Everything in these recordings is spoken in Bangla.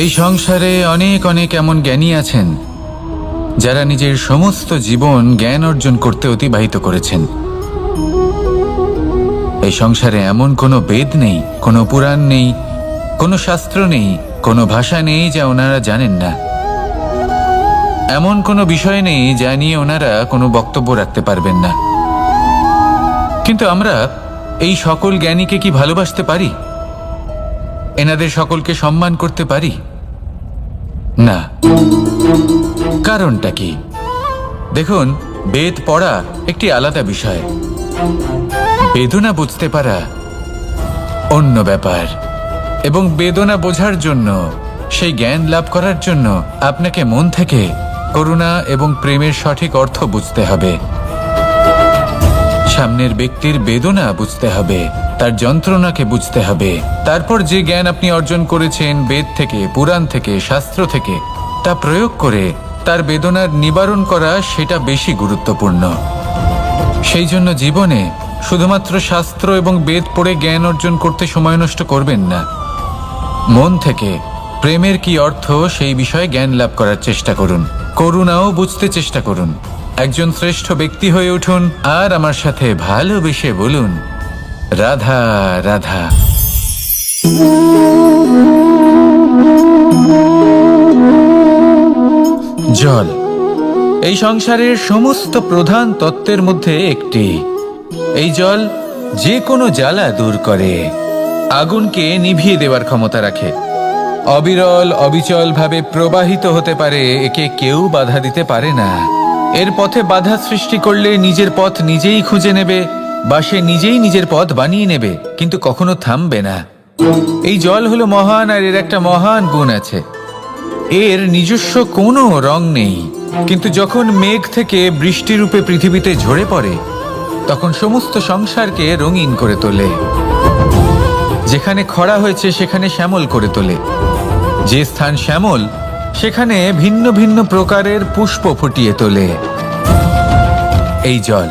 এই সংসারে অনেক অনেক এমন জ্ঞানী আছেন, যারা নিজের সমস্ত জীবন জ্ঞান অর্জন করতে অতিবাহিত করেছেন। এই সংসারে এমন কোনো বেদ নেই, কোনো পুরাণ নেই, কোনো শাস্ত্র নেই, কোনো ভাষা নেই যা ওনারা জানেন না। এমন কোনো বিষয় নেই যা নিয়ে ওনারা কোনো বক্তব্য রাখতে পারবেন না। কিন্তু আমরা এই সকল জ্ঞানীকে কি ভালোবাসতে পারি? এনাদের সকলকে সম্মান করতে পারি? না। কারণটা কি? দেখুন, বেদ পড়া একটি আলাদা বিষয়। বেদনা বুঝতে পারা অন্য ব্যাপার। এবং বেদনা বোঝার জন্য, সেই জ্ঞান লাভ করার জন্য আপনাকে মন থেকে করুণা এবং প্রেমের সঠিক অর্থ বুঝতে হবে। সামনের ব্যক্তির বেদনা বুঝতে হবে। তার যন্ত্রণাকে বুঝতে হবে। তারপর যে জ্ঞান আপনি অর্জন করেছেন, বেদ থেকে, পুরাণ থেকে, শাস্ত্র থেকে, তা প্রয়োগ করে তার বেদনার নিবারণ করা সেটা বেশি গুরুত্বপূর্ণ। সেই জন্য জীবনে শুধুমাত্র শাস্ত্র এবং বেদ পড়ে জ্ঞান অর্জন করতে সময় নষ্ট করবেন না। মন থেকে প্রেমের কি অর্থ, সেই বিষয়ে জ্ঞান লাভ করার চেষ্টা করুন। করুণাও বুঝতে চেষ্টা করুন। একজন শ্রেষ্ঠ ব্যক্তি হয়ে উঠুন, আর আমার সাথে ভালোবেসে বলুন রাধা রাধা। জল। এই সংসারের সমস্ত প্রধান তত্ত্বের মধ্যে একটি। এই জল যে কোনো জ্বালা দূর করে, আগুনকে নিভিয়ে দেওয়ার ক্ষমতা রাখে। অবিরল অবিচল ভাবে প্রবাহিত হতে পারে, একে কেউ বাধা দিতে পারে না। এর পথে বাধা সৃষ্টি করলে নিজের পথ নিজেই খুঁজে নেবে বা সে নিজেই নিজের পথ বানিয়ে নেবে, কিন্তু কখনো থামবে না। এই জল হলো মহান আর এর একটা মহান গুণ আছে। এর নিজস্ব কোনো রং নেই, কিন্তু যখন মেঘ থেকে বৃষ্টিরূপে পৃথিবীতে ঝরে পড়ে, তখন সমস্ত সংসারকে রঙিন করে তোলে। যেখানে খরা হয়েছে, সেখানে শ্যামল করে তোলে। যে স্থান শ্যামল, সেখানে ভিন্ন ভিন্ন প্রকারের পুষ্প ফুটিয়ে তোলে। এই জল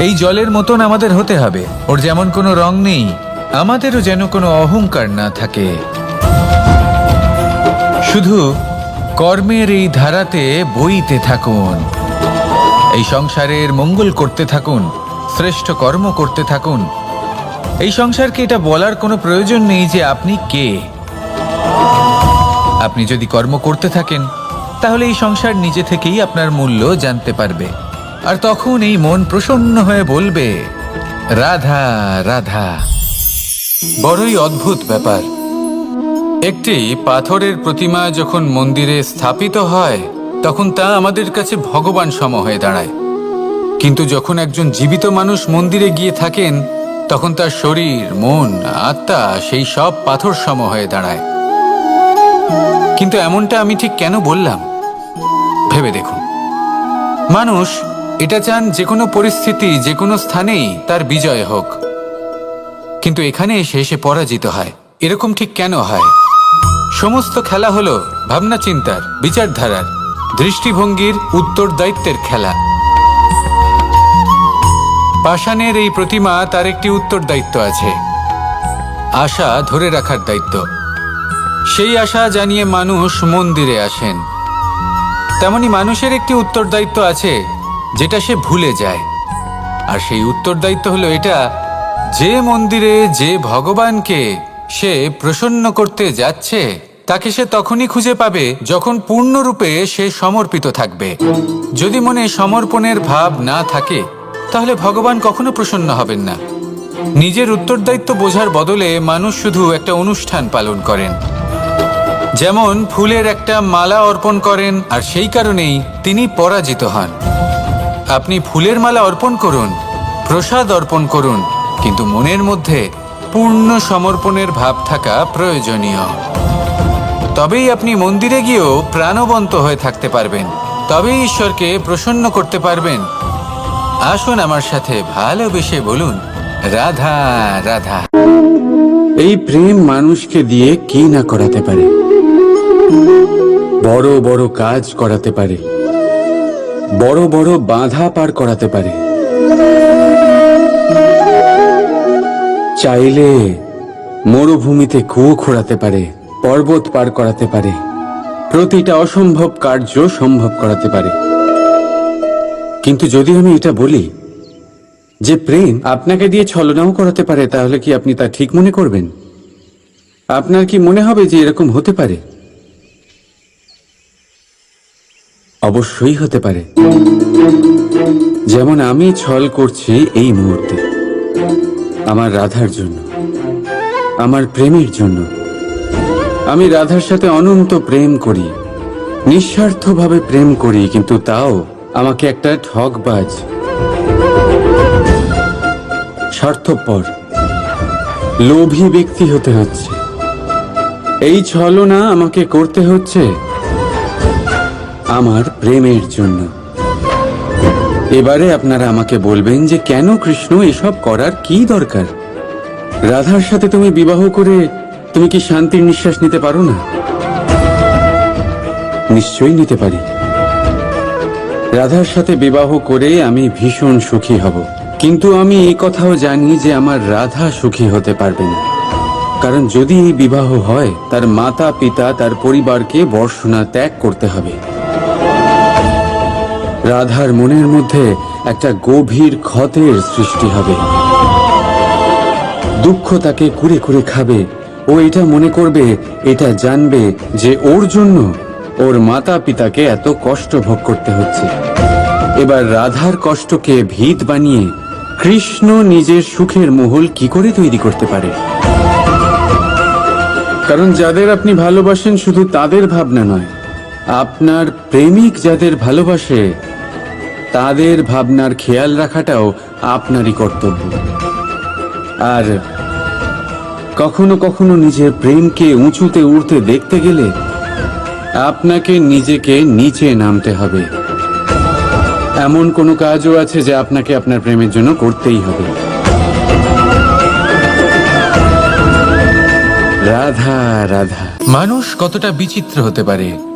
এই জলের মতন আমাদের হতে হবে। ওর যেমন কোনো রং নেই, আমাদেরও যেন কোনো অহংকার না থাকে। শুধু কর্মের এই ধারাতে বইতে থাকুন। এই সংসারের মঙ্গল করতে থাকুন, শ্রেষ্ঠ কর্ম করতে থাকুন। এই সংসারকে এটা বলার কোনো প্রয়োজন নেই যে আপনি কে। আপনি যদি কর্ম করতে থাকেন, তাহলে এই সংসার নিজে থেকেই আপনার মূল্য জানতে পারবে। আর তখন এই মন প্রসন্ন হয়ে বলবে, রাধা রাধা। বড়ই অদ্ভুত ব্যাপার। একটি পাথরের প্রতিমা যখন মন্দিরে স্থাপিত হয়, তখন তা আমাদের কাছে ভগবান সম হয়ে দাঁড়ায়। কিন্তু যখন একজন জীবিত মানুষ মন্দিরে গিয়ে থাকেন, তখন তার শরীর, মন, আত্মা সেই সব পাথর সম হয়ে দাঁড়ায়। কিন্তু এমনটা আমি ঠিক কেন বললাম? ভেবে দেখুন। মানুষ এটা চান যে কোনো পরিস্থিতি, যে কোনো স্থানেই তার বিজয় হোক। কিন্তু এখানে এসে সে পরাজিত হয়। এরকম ঠিক কেন হয়? সমস্ত খেলা হলো ভাবনা চিন্তার, বিচারধারার, দৃষ্টিভঙ্গির উত্তর দায়িত্বের খেলা। পাষাণের এই প্রতিমা তার একটি উত্তর দায়িত্ব আছে। আশা ধরে রাখার দায়িত্ব। সেই আশা জানিয়ে মানুষ মন্দিরে আসেন। তেমনি মানুষের একটি উত্তর দায়িত্ব আছে যেটা সে ভুলে যায়। আর সেই উত্তরদায়িত্ব হলো এটা, যে মন্দিরে যে ভগবানকে সে প্রসন্ন করতে যাচ্ছে, তাকে সে তখনই খুঁজে পাবে যখন পূর্ণরূপে সে সমর্পিত থাকবে। যদি মনে সমর্পণের ভাব না থাকে, তাহলে ভগবান কখনো প্রসন্ন হবেন না। নিজের উত্তরদায়িত্ব বোঝার বদলে মানুষ শুধু একটা অনুষ্ঠান পালন করেন। যেমন ফুলের একটা মালা অর্পণ করেন, আর সেই কারণেই তিনি পরাজিত হন। আপনি ফুলের মালা অর্পণ করুন, প্রসাদ অর্পণ করুন, কিন্তু মনের মধ্যে পূর্ণ সমর্পণের ভাব থাকা প্রয়োজনীয়। তবেই আপনি মন্দিরে গিয়েও প্রাণবন্ত হয়ে থাকতে পারবেন। তবেই ঈশ্বরকে প্রসন্ন করতে পারবেন। আসুন আমার সাথে ভালোবেসে বলুন, রাধা রাধা। এই প্রেম মানুষকে দিয়ে কি না করাতে পারে? বড় বড় কাজ করাতে পারে। বড় বড় বাধা পার করাতে পারে। চাইলে মরুভূমিতে কুয়ো খোঁড়াতে পারে, পর্বত পার করাতে পারে। প্রতিটা অসম্ভব কার্য সম্ভব করাতে পারে। কিন্তু যদি আমি এটা বলি, যে প্রেম আপনাকে দিয়ে ছলনাও করাতে পারে, তাহলে কি আপনি তা ঠিক মনে করবেন? আপনার কি মনে হবে যে এরকম হতে পারে? অবশ্যই হতে পারে। যেমন আমি ছল করছি এই মুহূর্তে। আমার রাধার জন্য। আমার প্রেমের জন্য। আমি রাধার সাথে অনন্ত প্রেম করি। নিঃস্বার্থভাবে প্রেম করি, কিন্তু তাও আমাকে একটা ঠকবাজ স্বার্থপর। লোভী ব্যক্তি হতে হচ্ছে। এই ছলনা আমাকে করতে হচ্ছে। আমার প্রেমের জন্য। এবারে আপনারা আমাকে বলবেন যে কেন কৃষ্ণ এসব করার কি দরকার? রাধার সাথে তুমি বিবাহ করে তুমি কি শান্তির নিঃশ্বাস নিতে পারো না? নিশ্চয়ই নিতে পারি। রাধার সাথে বিবাহ করে আমি ভীষণ সুখী হব। কিন্তু আমি এই কথাও জানি যে আমার রাধা সুখী হতে পারবে না। কারণ যদি এই বিবাহ হয়, তার মাতা পিতা তার পরিবারকে বর্ষণা ত্যাগ করতে হবে। রাধার মনের মধ্যে একটা গভীর ক্ষতের সৃষ্টি হবে। দুঃখ তাকে কুড়ে কুড়ে খাবে। ও এটা মনে করবে, এটা জানবে যে ওর জন্য ওর মাতা পিতাকে এত কষ্ট ভোগ করতে হচ্ছে। এবার রাধার কষ্টকে ভিত বানিয়ে কৃষ্ণ নিজের সুখের মহল কি করে তৈরি করতে পারে? কারণ যাদের আপনি ভালোবাসেন শুধু তাদের ভাবনা নয়, আপনার প্রেমিক যাদের ভালোবাসে তাদের ভাবনার খেয়াল রাখাটাও আপনারই কর্তব্য। আর কখনো কখনো নিজের প্রেমকে উঁচুতে উঠতে দেখতে গেলে আপনাকে নিজেকে নিচে নামতে হবে। এমন কোনো কাজও আছে যে আপনাকে আপনার প্রেমের জন্য করতেই হবে। রাধা রাধা। মানুষ কতটা বিচিত্র হতে পারে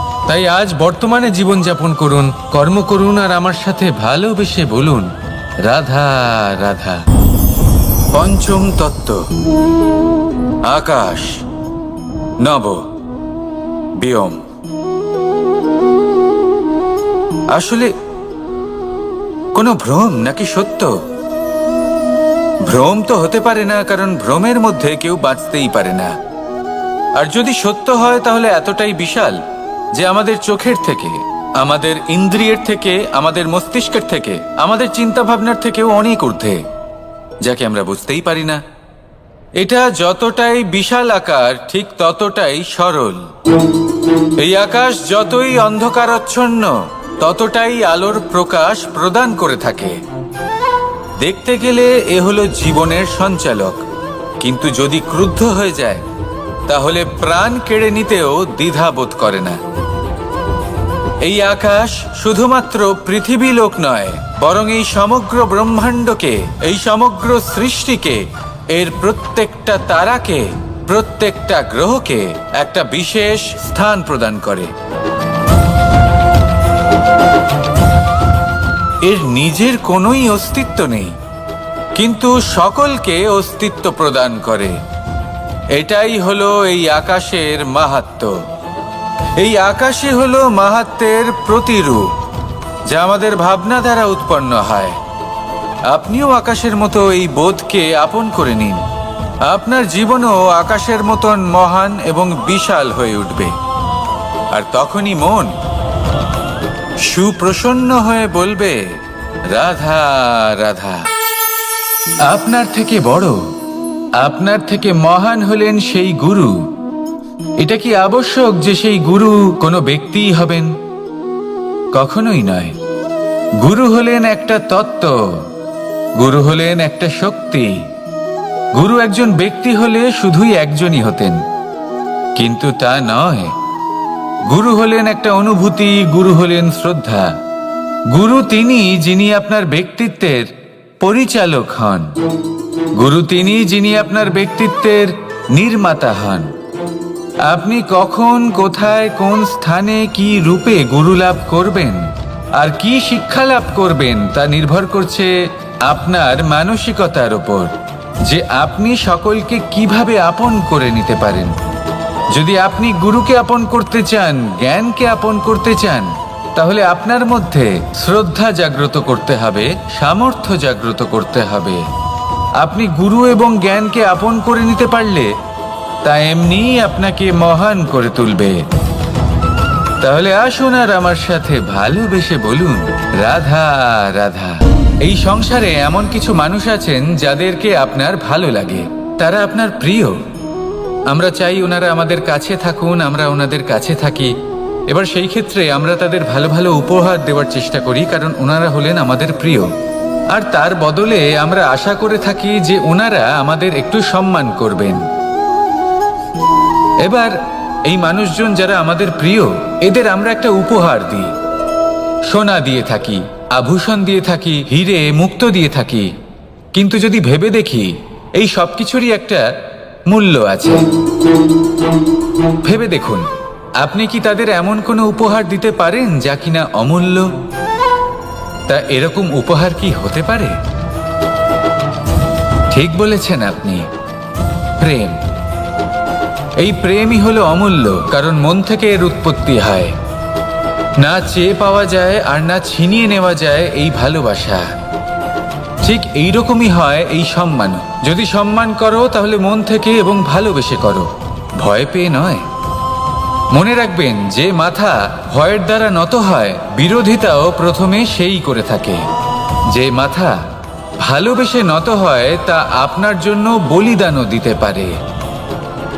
তাই আজ বর্তমানে জীবনযাপন করুন, কর্ম করুন আর আমার সাথে ভালোবেসে বলুন, রাধা রাধা। পঞ্চম তত্ত্ব। আকাশ। নব। বিয়ম। আসলে কোনো ভ্রম নাকি সত্য? ভ্রম তো হতে পারে না, কারণ ভ্রমের মধ্যে কেউ বাঁচতেই পারে না। আর যদি সত্য হয়, তাহলে এতটাই বিশাল। যে আমাদের চোখের থেকে, আমাদের ইন্দ্রিয়ের থেকে, আমাদের মস্তিষ্কের থেকে, আমাদের চিন্তা ভাবনার থেকেও অনেক ঊর্ধ্বে, যাকে আমরা বুঝতেই পারি না। এটা যতটাই বিশাল আকার, ঠিক ততটাই সরল। এই আকাশ যতই অন্ধকারচ্ছন্ন, ততটাই আলোর প্রকাশ প্রদান করে থাকে। দেখতে গেলে এ হলো জীবনের সঞ্চালক। কিন্তু যদি ক্রুদ্ধ হয়ে যায়, তাহলে প্রাণ কেড়ে নিতেও দ্বিধা বোধ করে না। এই আকাশ শুধুমাত্র পৃথিবী লোক নয়, বরং এই সমগ্র ব্রহ্মাণ্ডকে, এই সমগ্র সৃষ্টিকে, এর প্রত্যেকটা তারাকে, প্রত্যেকটা গ্রহকে একটা বিশেষ স্থান প্রদান করে। এর নিজের কোনোই অস্তিত্ব নেই, কিন্তু সকলকে অস্তিত্ব প্রদান করে। এটাই হলো এই আকাশের মাহাত্ম্য এই আকাশে হল মাহাত্মের প্রতিরূপ, যা আমাদের ভাবনা দ্বারা উৎপন্ন হয়। আপনিও আকাশের মতো এই বোধকে আপন করে নিন। আপনার জীবনও আকাশের মতন মহান এবং বিশাল হয়ে উঠবে। আর তখনই মন সুপ্রসন্ন হয়ে বলবে, রাধা রাধা। আপনার থেকে বড়, আপনার থেকে মহান হলেন সেই গুরু। এটা কি আবশ্যক যে সেই গুরু কোনো ব্যক্তিই হবেন? কখনোই নয়। গুরু হলেন একটা তত্ত্ব, গুরু হলেন একটা শক্তি। গুরু একজন ব্যক্তি হলে শুধুই একজনই হতেন। কিন্তু তা নয়। গুরু হলেন একটা অনুভূতি, গুরু হলেন শ্রদ্ধা। গুরু তিনি যিনি আপনার ব্যক্তিত্বের পরিচালক হন। গুরু তিনি যিনি আপনার ব্যক্তিত্বের নির্মাতা হন। আপনি কখন, কোথায়, কোন স্থানে কি রূপে গুরু লাভ করবেন? আর কি শিক্ষা লাভ করবেন তা নির্ভর করছে আপনার মানসিকতার উপর, যে আপনি সকলকে কীভাবে আপন করে নিতে পারেন। যদি আপনি গুরুকে আপন করতে চান, জ্ঞানকে আপন করতে চান, তাহলে আপনার মধ্যে শ্রদ্ধা জাগ্রত করতে হবে, সামর্থ্য জাগ্রত করতে হবে। আপনি গুরু এবং জ্ঞানকে আপন করে নিতে পারলে তা এমনি আপনাকে মহান করে তুলবে। তাহলে আসুন আর আমার সাথে ভালোবেসে বলুন, রাধা রাধা। এই সংসারে এমন কিছু মানুষ আছেন যাদেরকে আপনার ভালো লাগে। তারা আপনার প্রিয়। আমরা চাই ওনারা আমাদের কাছে থাকুন, আমরা ওনাদের কাছে থাকি। এবার সেই ক্ষেত্রে আমরা তাদের ভালো ভালো উপহার দেওয়ার চেষ্টা করি, কারণ ওনারা হলেন আমাদের প্রিয়। আর তার বদলে আমরা আশা করে থাকি যে ওনারা আমাদের একটু সম্মান করবেন। এবার, এই মানুষজন যারা আমাদের প্রিয়, এদের আমরা একটা উপহার দিই। সোনা দিয়ে থাকি, আভূষণ দিয়ে থাকি, হিরে, মুক্ত দিয়ে থাকি। কিন্তু যদি ভেবে দেখি, এই সব কিছুরই একটা মূল্য আছে। ভেবে দেখুন, আপনি কি তাদের এমন কোনো উপহার দিতে পারেন যা কিনা অমূল্য? তা এরকম উপহার কি হতে পারে? ঠিক বলেছেন আপনি। প্রেম। এই প্রেমই হলো অমূল্য, কারণ মন থেকে এর উৎপত্তি হয়। না চেয়ে পাওয়া যায় আর না ছিনিয়ে নেওয়া যায় এই ভালোবাসা। ঠিক এইরকমই হয় এই সম্মান। যদি সম্মান করো, তাহলে মন থেকে এবং ভালোবেসে করো। ভয় পেয়ে নয়। মনে রাখবেন, যে মাথা ভয়ের দ্বারা নত হয়, বিরোধিতাও প্রথমে সেই করে থাকে। যে মাথা ভালোবেসে নত হয়, তা আপনার জন্য বলিদানও দিতে পারে।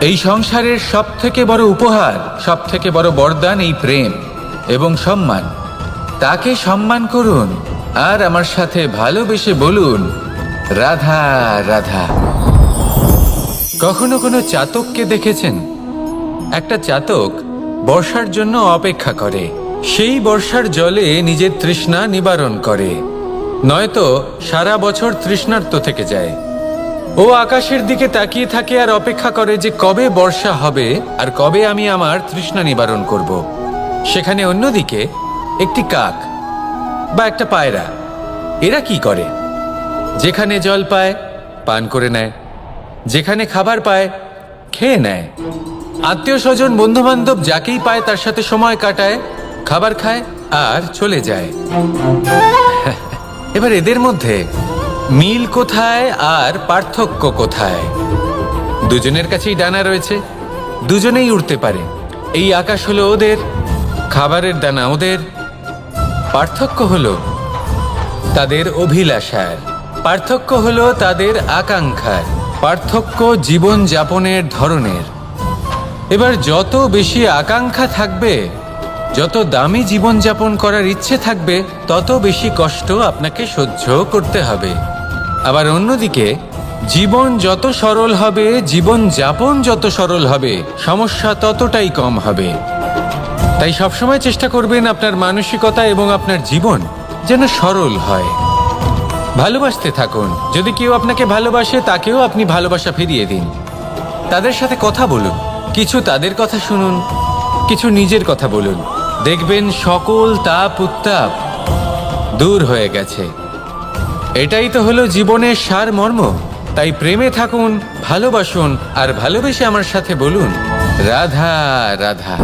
এই সংসারের সব থেকে বড় উপহার সব থেকে বড় বরদান এই প্রেম এবং সম্মান। তাকে সম্মান করুন আর আমার সাথে ভালোবেসে বলুন, রাধা রাধা। কখনো কোনো চাতককে দেখেছেন? একটা চাতক বর্ষার জন্য অপেক্ষা করে। সেই বর্ষার জলে নিজের তৃষ্ণা নিবারণ করে। নয়তো সারা বছর তৃষ্ণার্ত থেকে যায়। ও আকাশের দিকে তাকিয়ে থাকে আর অপেক্ষা করে যে কবে বর্ষা হবে আর কবে আমি আমার তৃষ্ণা নিবারণ করব। সেখানে অন্যদিকে একটি কাক বা একটা পায়রা, এরা কি করে? যেখানে জল পায়, পান করে নেয়। যেখানে খাবার পায়, খেয়ে নেয়। আত্মীয় স্বজন বন্ধু বান্ধব যাকেই পায়, তার সাথে সময় কাটায়, খাবার খায় আর চলে যায়। এবার এদের মধ্যে মিল কোথায় আর পার্থক্য কোথায়? দুজনের কাছেই ডানা রয়েছে, দুজনেই উড়তে পারে। এই আকাশ হলো ওদের, খাবারের দানা ওদের। পার্থক্য হলো তাদের অভিলাষার। পার্থক্য হলো তাদের আকাঙ্ক্ষার। পার্থক্য জীবন যাপনের ধরনের। এবার যত বেশি আকাঙ্ক্ষা থাকবে, যত দামি জীবনযাপন করার ইচ্ছে থাকবে, তত বেশি কষ্ট আপনাকে সহ্য করতে হবে। আবার অন্যদিকে, জীবন যত সরল হবে, জীবন যাপন যত সরল হবে, সমস্যা ততটাই কম হবে। তাই সবসময় চেষ্টা করবেন আপনার মানসিকতা এবং আপনার জীবন যেন সরল হয়। ভালোবাসতে থাকুন। যদি কেউ আপনাকে ভালোবাসে, তাকেও আপনি ভালোবাসা ফিরিয়ে দিন। তাদের সাথে কথা বলুন। কিছু তাদের কথা শুনুন, কিছু নিজের কথা বলুন। দেখবেন সকল তাপ উত্তাপ দূর হয়ে গেছে। এটাই তো হলো জীবনের সার মর্ম তাই প্রেমে থাকুন, ভালোবাসুন, আর ভালোবেসে আমার সাথে বলুন, রাধা রাধা।